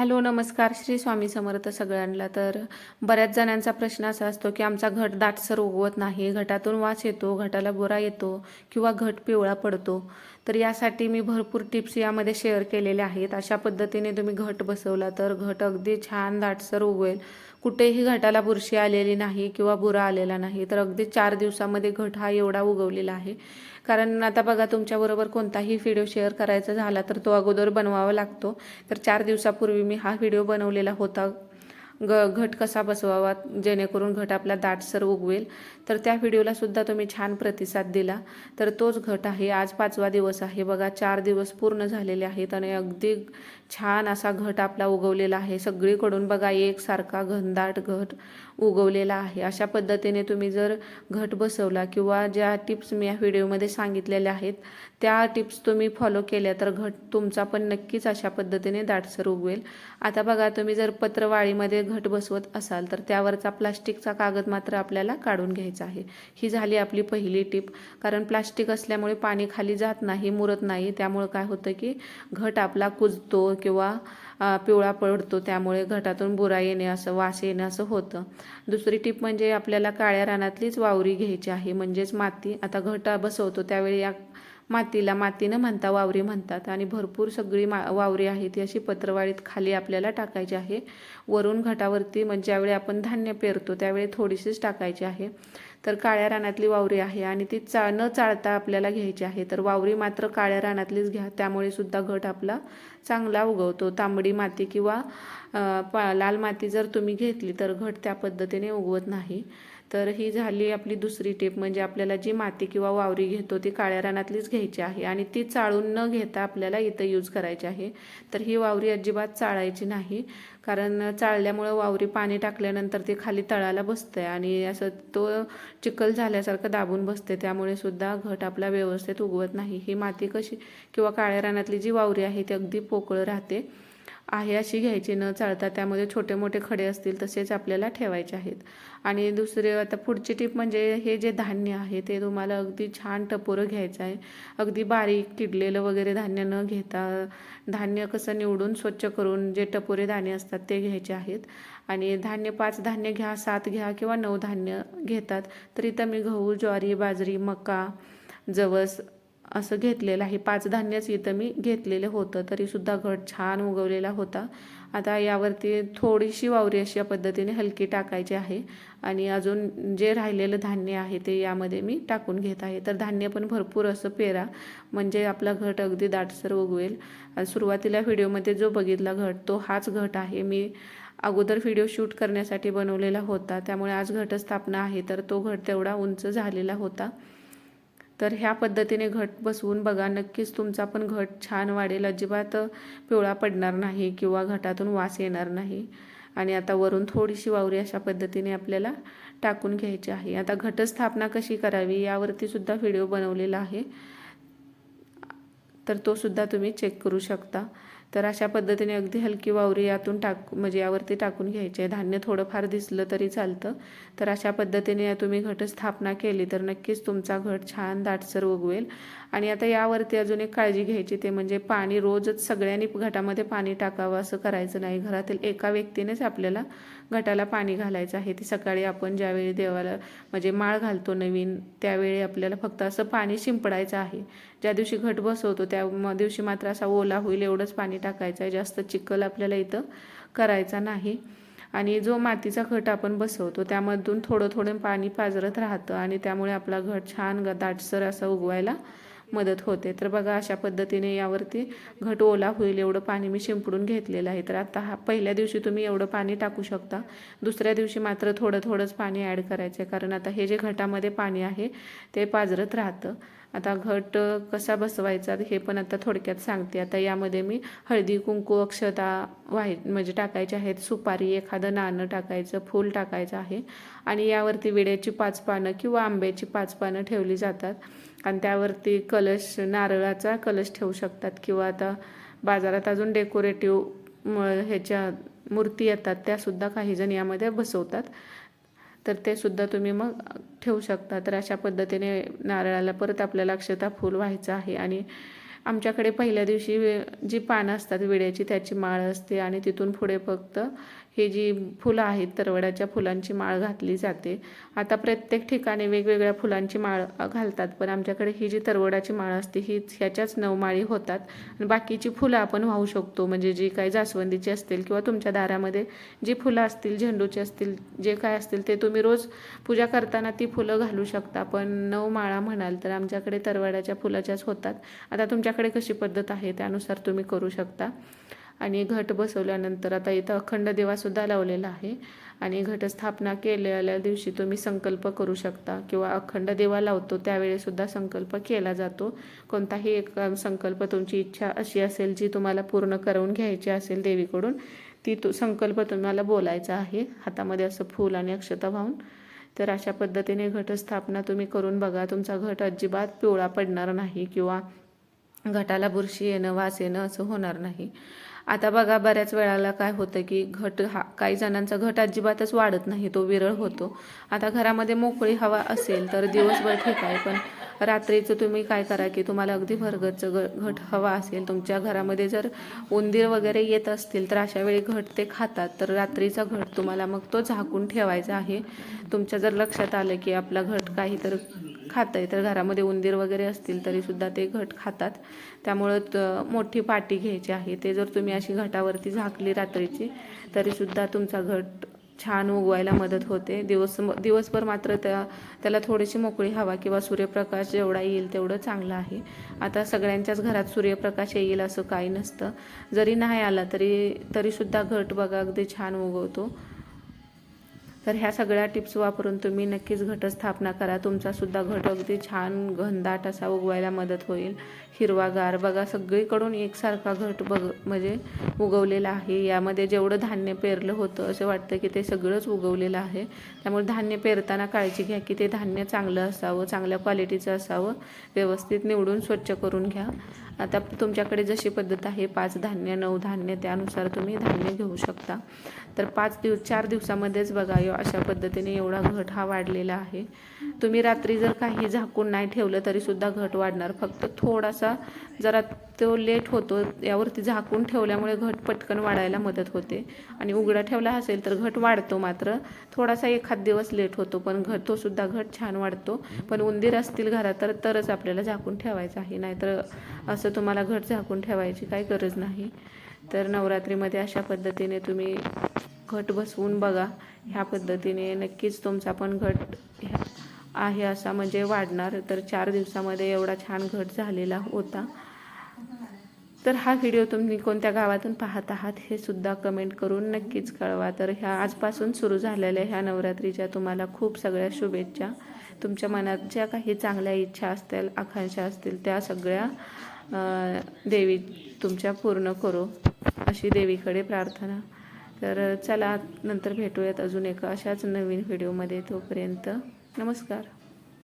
Hello नमस्कार. श्री स्वामी समर्थ सगळ्यांना तर बऱ्याच जणांचा प्रश्न असा असतो की आमचा घट दाटसर उगवत नाही घटातून वास येतो घटाला बुरा येतो किंवा घट पिवळा पडतो. तर यासाठी मी भरपूर टिप्स यामध्ये शेअर केलेल्या आहेत. अशा पद्धतीने तुम्ही घट बसवला तर घट अगदी छान दाटसर उगवेल. कुठेही घटाला बुरशी आलेली नाही किंवा बुरा आलेला नाही तर अगदी चार दिवसामध्ये घट हा एवढा उगवलेला आहे. कारण आता बघा तुमच्याबरोबर कोणताही व्हिडिओ शेअर करायचा झाला तर तो अगोदर बनवावा लागतो. तर चार दिवसापूर्वी मी हा व्हिडिओ बनवलेला होता. ग घट कसा बसवावा जेणेकरून घट आपला दाटसर उगवेल. तर त्या व्हिडिओला सुद्धा तुम्ही छान प्रतिसाद दिला. तर तोच घट आहे. आज पाचवा दिवस आहे. बघा चार दिवस पूर्ण झालेले आहेत आणि अगदी छान असा घट आपला उगवलेला आहे. सगळीकडून बघा एकसारखा घनदाट घट उगवलेला आहे. अशा पद्धतीने तुम्ही जर घट बसवला किंवा ज्या टिप्स मी या व्हिडिओमध्ये सांगितलेल्या आहेत त्या टिप्स तुम्ही फॉलो केल्या तर घट तुमचा पण नक्कीच अशा पद्धतीने दाटसर उगवेल. आता बघा तुम्ही जर पत्रवाळीमध्ये घट बसवत असाल तर त्यावरचा प्लास्टिकचा कागद मात्र आपल्याला काढून घ्यायचा आहे. ही झाली आपली पहिली टिप. कारण प्लास्टिक असल्यामुळे पाणी खाली जात नाही मुरत नाही. त्यामुळे काय होतं की घट आपला कुजतो किंवा पिवळा पडतो त्यामुळे घटातून बुरा येणे असं वास येणे असं होतं. दुसरी टिप म्हणजे आपल्याला काळ्या रानातलीच वावरी घ्यायची आहे. म्हणजेच माती आता घटा बसवतो त्यावेळी या मातीला मातीनं म्हणता वावरी म्हणतात. आणि भरपूर सगळी मा वावरी आहे ती अशी पत्रवाळीत खाली आपल्याला टाकायची आहे. वरून घटावरती म्हणजे ज्यावेळी आपण धान्य पेरतो त्यावेळी थोडीशीच टाकायची आहे. तर काळ्या रानातली वावरी आहे आणि ती चा न चाळता आपल्याला घ्यायची आहे. तर वावरी मात्र काळ्या रानातलीच घ्या. त्यामुळे सुद्धा घट आपला चांगला उगवतो. तांबडी माती किंवा लाल माती जर तुम्ही घेतली तर घट त्या पद्धतीने उगवत नाही. तर ही झाली आपली दुसरी टिप म्हणजे आपल्याला जी माती किंवा वावरी घेतो ती काळ्या रानातलीच घ्यायची आहे आणि ती चाळून न घेता आपल्याला इथं यूज करायची आहे. तर ही वावरी अजिबात चाळायची नाही. कारण चाळल्यामुळं वावरी पाणी टाकल्यानंतर ती खाली तळाला बसते आणि असं तो चिखल झाल्यासारखं दाबून बसते त्यामुळे सुद्धा घट आपला व्यवस्थित उगवत नाही. ही माती कशी किंवा काळ्या रानातली जी वावरी आहे ती अगदी पोकळ राहते. आहे अशी घ्यायची न चाळता त्यामध्ये छोटे मोठे खडे असतील तसेच आपल्याला ठेवायचे आहेत. आणि दुसरे आता पुढची टीप म्हणजे हे जे धान्य आहे ते तुम्हाला अगदी छान टपोरं घ्यायचं आहे. अगदी बारीक किडलेलं वगैरे धान्य न घेता धान्य कसं निवडून स्वच्छ करून जे टपोरे धान्य असतात ते घ्यायचे आहेत. आणि धान्य पाच धान्य घ्या सात घ्या किंवा नऊ धान्य घेतात. तर इथं मी गहू ज्वारी बाजरी मका जवस असं घेतलेलं आहे. पाच धान्यच इथं मी घेतलेलं होतं तरीसुद्धा घट छान उगवलेला होता. आता यावरती थोडीशी वावरी अशा पद्धतीने हलकी टाकायची आहे आणि अजून जे राहिलेलं धान्य आहे ते यामध्ये मी टाकून घेत आहे. तर धान्य पण भरपूर असं पेरा म्हणजे आपला घट अगदी दाटसर उगवेल. सुरुवातीला व्हिडिओमध्ये जो बघितला घट तो हाच घट आहे. मी अगोदर व्हिडिओ शूट करण्यासाठी बनवलेला होता त्यामुळे आज घटस्थापना आहे तर तो घट तेवढा उंच झालेला होता. तर ह्या पद्धतीने घट बसवून बघा नक्कीच तुमचा पण घट छान वाढेल. अजिबात पिवळा पडणार नाही किंवा घटातून वास येणार नाही. आणि आता वरून थोडीशी वावरी अशा पद्धतीने आपल्याला टाकून घ्यायची आहे. आता घटस्थापना कशी करावी यावरती सुद्धा व्हिडिओ बनवलेला आहे. तर तो सुद्धा तुम्ही चेक करू शकता. तर अशा पद्धतीने अगदी हलकी वावरी यातून टाक म्हणजे यावरती टाकून घ्यायचे धान्य थोडंफार दिसलं तरी चालतं. तर अशा पद्धतीने तुम्ही घट स्थापना केली तर नक्कीच तुमचा घट छान दाटसर उगवेल आणि आता यावरती अजून एक काळजी घ्यायची ते म्हणजे पाणी रोजच सगळ्यांनी घटामध्ये पाणी टाकावं असं करायचं नाही. घरातील एका व्यक्तीनेच आपल्याला घटाला पाणी घालायचं आहे. ती सकाळी आपण ज्यावेळी देवाला म्हणजे माळ घालतो नवीन त्यावेळी आपल्याला फक्त असं पाणी शिंपडायचं आहे. ज्या दिवशी घट बसवतो त्या दिवशी मात्र असा ओला होईल एवढंच पाणी टाकायचं आहे. जास्त चिखल आपल्याला इथं करायचा नाही. आणि जो मातीचा घट आपण बसवतो त्यामधून थोडं थोडं पाणी पाजरत राहतं आणि त्यामुळे आपला घट छान दाटसर असं उगवायला मदत होते. तर बघा अशा पद्धतीने यावरती घट ओला होईल एवढं पाणी मी शिंपडून घेतलेलं आहे. तर आता हा पहिल्या दिवशी तुम्ही एवढं पाणी टाकू शकता. दुसऱ्या दिवशी मात्र थोडं थोडंच पाणी ॲड करायचं आहे कारण आता हे जे घटामध्ये पाणी आहे ते पाजरत राहतं. आता घट कसा बसवायचा हे पण आता थोडक्यात सांगते. आता यामध्ये मी हळदी कुंकू अक्षता वाहि म्हणजे टाकायचे आहेत. सुपारी एखादं नाणं टाकायचं फूल टाकायचं आहे. आणि यावरती विड्याची पाच पानं किंवा आंब्याची पाच पानं ठेवली जातात. आणि त्यावरती कलश नारळाचा कलश ठेवू शकतात. किंवा आता बाजारात अजून डेकोरेटिव्ह ह्याच्या मूर्ती येतात. त्यासुद्धा काहीजण यामध्ये बसवतात. तर ते सुद्धा तुम्ही मग ठेवू शकता. तर अशा पद्धतीने नारळाला परत आपल्याला अक्षता फूल व्हायचं आहे आणि आमच्याकडे पहिल्या दिवशी जी पानं असतात विड्याची त्याची माळ असते आणि तिथून पुढे फक्त हे जी फुलं आहेत तरवडाच्या फुलांची माळ घातली जाते. आता प्रत्येक ठिकाणी वेगवेगळ्या फुलांची माळ घालतात पण आमच्याकडे ही जी तरवडाची माळ असते ही ह्याच्याच नऊ माळी होतात. आणि बाकीची फुलं आपण वाहू शकतो म्हणजे जी काही जास्वंदीची असतील किंवा तुमच्या दारामध्ये जी फुलं असतील झेंडूची असतील जे काय असतील ते तुम्ही रोज पूजा करताना ती फुलं घालू शकता. पण नऊ माळा म्हणाल तर आमच्याकडे तरवड्याच्या फुलाच्याच होतात. आता तुमच्या तुमच्याकडे कशी पद्धत आहे त्यानुसार तुम्ही करू शकता. आणि घट बसवल्यानंतर आता इथं अखंड देवासुद्धा लावलेला आहे. आणि घटस्थापना केलेल्या दिवशी तुम्ही संकल्प करू शकता किंवा अखंड देवा लावतो त्यावेळेसुद्धा संकल्प केला जातो. कोणताही एक संकल्प तुमची इच्छा अशी असेल जी तुम्हाला पूर्ण करून घ्यायची असेल देवीकडून ती तो संकल्प तुम्हाला बोलायचा आहे. हातामध्ये असं फूल आणि अक्षता वाहून. तर अशा पद्धतीने घटस्थापना तुम्ही करून बघा. तुमचा घट अजिबात पिवळा पडणार नाही किंवा घटाला बुरशी येणं वास येणं असं होणार नाही. आता बघा बऱ्याच वेळाला काय होतं की घट हा काही जणांचा घट अजिबातच वाढत नाही तो विरळ होतो. आता घरामध्ये मोकळी हवा असेल तर दिवसभर ठीक आहे पण रात्रीचं तुम्ही काय करा की तुम्हाला अगदी भरगतचं ग घट हवा असेल तुमच्या घरामध्ये जर उंदीर वगैरे येत असतील तर अशा वेळी घट ते खातात. तर रात्रीचा घट तुम्हाला मग तो झाकून ठेवायचा आहे. तुमच्या जर लक्षात आलं की आपला घट काही तर खातं आहे तर घरामध्ये उंदीर वगैरे असतील तरीसुद्धा ते घट खातात. त्यामुळं त- मोठी पाटी घ्यायची आहे. ते जर तुम्ही अशी घटावरती झाकली रात्रीची तरीसुद्धा तुमचा घट छान उगवायला मदत होते. दिवस दिवसभर मात्र त्या त्याला थोडीशी मोकळी हवा किंवा सूर्यप्रकाश जेवढा येईल तेवढं चांगलं आहे. आता सगळ्यांच्याच घरात सूर्यप्रकाश येईल असं काही नसतं. जरी नाही आला तरी तरीसुद्धा घट बघा अगदी छान उगवतो. तर ह्या सगळ्या टिप्स वापरून तुम्ही नक्कीच घटस्थापना करा. तुमचासुद्धा घट अगदी छान घनदाट असा उगवायला मदत होईल. हिरवागार. बघा सगळीकडून एकसारखा घट बघ म्हणजे उगवलेला आहे. यामध्ये जेवढं धान्य पेरलं होतं असं वाटतं की ते सगळंच उगवलेलं आहे. त्यामुळे धान्य पेरताना काळजी घ्या की ते धान्य चांगलं असावं चांगल्या क्वालिटीचं असावं. व्यवस्थित निवडून स्वच्छ करून घ्या. आता तुमच्याकडे जशी पद्धत आहे पाच धान्य नऊ धान्य त्यानुसार तुम्ही धान्य घेऊ शकता. तर पाच दिवस चार दिवसामध्येच बघा अशा पद्धतीने एवढा घट हा वाढलेला आहे. तुम्ही रात्री जर काही झाकून नाही ठेवलं तरीसुद्धा घट वाढणार. फक्त थोडासा जरा तो लेट होतो यावरती झाकून ठेवल्यामुळे घट पटकन वाढायला मदत होते. आणि उघडा ठेवला असेल तर घट वाढतो मात्र. थोडासा एखाद दिवस लेट होतो पण घट तो सुद्धा घट छान वाढतो. पण उंदीर असतील घरात तर तरच आपल्याला झाकून ठेवायचं आहे. नाहीतर असं तुम्हाला घट झाकून ठेवायची काही गरज नाही. तर नवरात्रीमध्ये अशा पद्धतीने तुम्ही घट बसवून बघा. ह्या पद्धतीने नक्कीच तुमचा पण घट ह्या- आहे असा म्हणजे वाढणार. तर चार दिवसामध्ये एवढा छान घट झालेला होता. तर हा व्हिडिओ तुम्ही कोणत्या गावातून पाहत आहात हे सुद्धा कमेंट करून नक्कीच कळवा. तर ह्या आजपासून सुरू झालेल्या ह्या नवरात्रीच्या तुम्हाला खूप सगळ्या शुभेच्छा. तुमच्या मनात ज्या काही चांगल्या इच्छा असतील आकांक्षा असतील त्या सगळ्या देवी तुमच्या पूर्ण करो अशी देवीकडे प्रार्थना. तर चला नंतर भेटूयात अजून एका अशाच नवीन व्हिडिओमध्ये तोपर्यंत. नमस्कार.